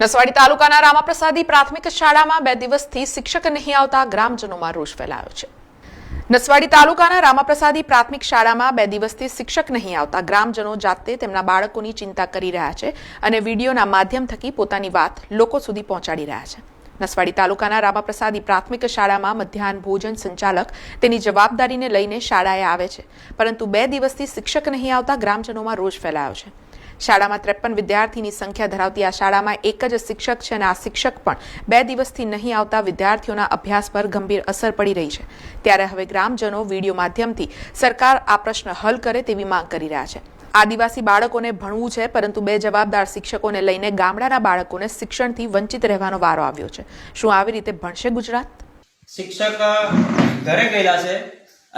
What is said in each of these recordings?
નસવાડી તાલુકાના રામાપ્રસાદી પ્રાથમિક શાળામાં બે દિવસથી શિક્ષક નહીં આવતા ગ્રામજનોમાં રોષ ફેલાયો છે. નસવાડી તાલુકાના રામાપ્રસાદી પ્રાથમિક શાળામાં બે દિવસથી શિક્ષક નહીં આવતા ગ્રામજનો જાતે તેમના બાળકોની ચિંતા કરી રહ્યા છે અને વિડીયોના માધ્યમ થકી પોતાની વાત લોકો સુધી પહોંચાડી રહ્યા છે. નસવાડી તાલુકાના રામાપ્રસાદી પ્રાથમિક શાળામાં મધ્યાહન ભોજન સંચાલક તેની જવાબદારીને લઈને શાળાએ આવે છે. પરંતુ બે દિવસથી શિક્ષક નહીં આવતા ગ્રામજનોમાં રોષ ફેલાયો છે. શાળામાં ત્રેપન વિદ્યાર્થીની સંખ્યા ધરાવતી આ શાળામાં એક જ શિક્ષક છે અને આ શિક્ષક પણ બે દિવસથી નહીં આવતા વિદ્યાર્થીઓના અભ્યાસ પર ગંભીર અસર પડી રહી છે. ત્યારે હવે ગ્રામજનો વીડિયો માધ્યમથી સરકાર આ પ્રશ્ન હલ કરે તેવી માંગ કરી રહ્યા છે. આદિવાસી બાળકોને ભણવું છે, પરંતુ બે જવાબદાર શિક્ષકોને લઈને ગામડાના બાળકોને શિક્ષણથી વંચિત રહેવાનો વારો આવ્યો છે. શું આવી રીતે ભણશે ગુજરાત? શિક્ષક ઘરે ગયેલા છે.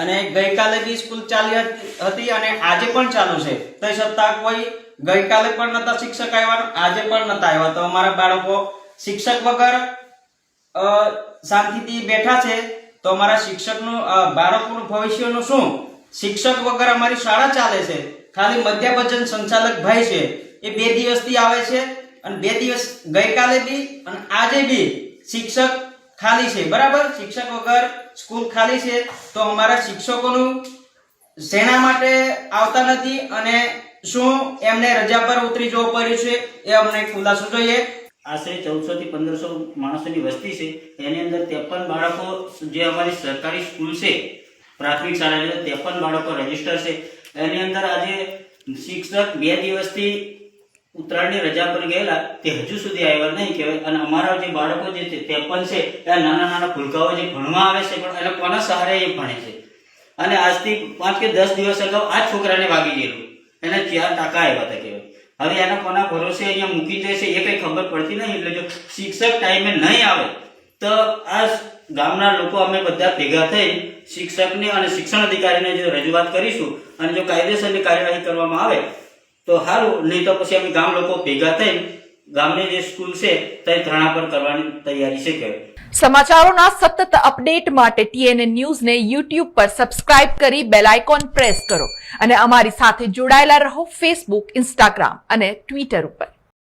અને ગઈકાલે બી સ્કૂલ ચાલી હતી- અને આજે પણ ચાલુ છે. તે છતાં કોઈ ગઈકાલે પણ નતા શિક્ષક આવ્યા આજે પણ નતા આવ્યા તો અમારા બાળકો શિક્ષક વગર શાંતિથી બેઠા છે. તો અમારા શિક્ષકનું બાળકોનું ભવિષ્યનું શું? શિક્ષક વગર અમારી શાળા ચાલે છે. ખાલી મધ્યભજન સંચાલક ભાઈ છે. એ બે દિવસથી આવે છે અને બે દિવસ ગઈકાલે બી અને આજે બી શિક્ષક ખાલી છે. બરાબર? શિક્ષક વગર સ્કૂલ ખાલી છે. તો અમારા શિક્ષકોનું શેના માટે આવતા નથી અને શું એમને રજા પર ઉતરી જવું પડ્યું છે એ અમને ખુલાસો જોઈએ. આશરે ચૌદસો થી પંદરસો માણસોની વસ્તી છે. એની અંદર ત્રેપન બાળકો જે અમારી સરકારી સ્કૂલ છે, પ્રાથમિક શાળા ત્રેપન બાળકો રજિસ્ટર છે. એની અંદર આજે શિક્ષક બે દિવસથી ઉત્તરાયણની રજા પર ગયેલા તે હજુ સુધી આવ્યા નહીં કહેવાય. અને અમારા જે બાળકો જે ત્રેપન છે, એ નાના નાના ભૂલકાઓ જે ભણવા આવે છે, પણ એને કોના સહારે એ ભણે છે? અને આજથી પાંચ કે દસ દિવસ અગાઉ આ છોકરાને વાગી ગયેલું. એને ચાર ટાકા આવ્યા હતા કહેવાય. હવે એના કોના ભરોસે અહીંયા મૂકી દેશે એ કઈ ખબર પડતી નહીં? એટલે જો શિક્ષક ટાઈમે નહીં આવે, તો આ ગામના લોકો અમે બધા ભેગા થઈ શિક્ષકને અને શિક્ષણ અધિકારીને જો રજૂઆત કરીશું અને જો કાયદેસરની કાર્યવાહી કરવામાં આવે તો સારું નહીં તો પછી અમે ગામ લોકો ભેગા થઈ ગામની જે સ્કૂલ છે તે ધરણા પર કરવાની તૈયારી છે કે સમાચારોના સતત અપડેટ માટે ટીએનએ ન્યૂઝને યુટ્યુબ પર સબસ્ક્રાઇબ કરી બેલ આઇકોન પ્રેસ કરો અને અમારી સાથે જોડાયેલા રહો ફેસબુક, ઇન્સ્ટાગ્રામ અને ટ્વિટર ઉપર.